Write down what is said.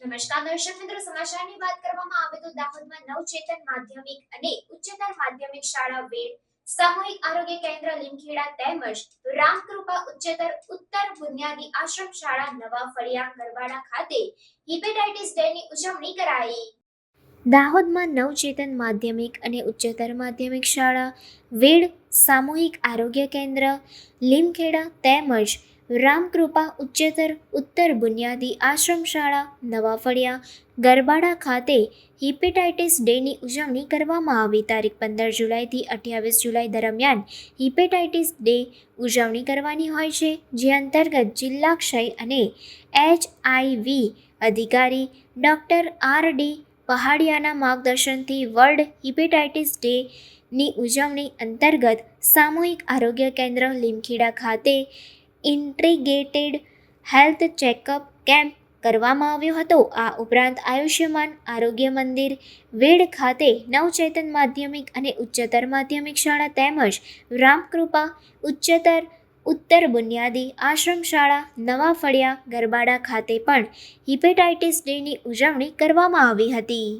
નમસ્કાર દર્શક મિત્રો, સમાચારની વાત કરવામાં આવે તો દાહોદમાં નવચેતન માધ્યમિક અને ઉચ્ચતર માધ્યમિક શાળા વેડ સામૂહિક આરોગ્ય કેન્દ્ર લીમખેડા તેમજ રામકૃપા ઉચ્ચતર ઉત્તર બુનિયાદી આશ્રમ શાળા નવા ફળિયા ગરવાડા ખાતે હિપેટાઇટિસ ડે ની ઉજવણી કરાઈ. દાહોદમાં નવચેતન માધ્યમિક અને ઉચ્ચતર માધ્યમિક શાળા, વેડ સામૂહિક આરોગ્ય કેન્દ્ર, લીમખેડા તેમજ રામકૃપા, ઉચ્ચતર, ઉત્તર બુનિયાદી આશ્રમ શાળા, નવા ફળિયા, ગરબાડા ખાતે હિપેટાઇટિસ ડેની ઉજવણી કરવામાં આવી. તારીખ પંદર જુલાઈથી અઠ્યાવીસ જુલાઈ દરમિયાન હિપેટાઇટિસ ડે ઉજવણી કરવાની હોય છે, જે અંતર્ગત જિલ્લા ક્ષય અને એચ વી અધિકારી ડૉક્ટર આર ડી પહાડિયાના માર્ગદર્શનથી વર્લ્ડ હિપેટાઇટિસ ડે ની ઉજવણી અંતર્ગત સામૂહિક આરોગ્ય કેન્દ્ર લીમખેડા ખાતે ઇન્ટ્રીગેટેડ હેલ્થ ચેકઅપ કેમ્પ કરવામાં આવ્યો હતો. આ ઉપરાંત આયુષ્યમાન આરોગ્ય મંદિર, વેડ ખાતે નવચેતન માધ્યમિક અને ઉચ્ચતર માધ્યમિક શાળા તેમજ રામકૃપા ઉચ્ચતર ઉત્તર બુનિયાદી આશ્રમ શાળા નવા ફળિયા ગરબાડા ખાતે પણ હિપેટાઇટિસ ડેની ઉજવણી કરવામાં આવી હતી.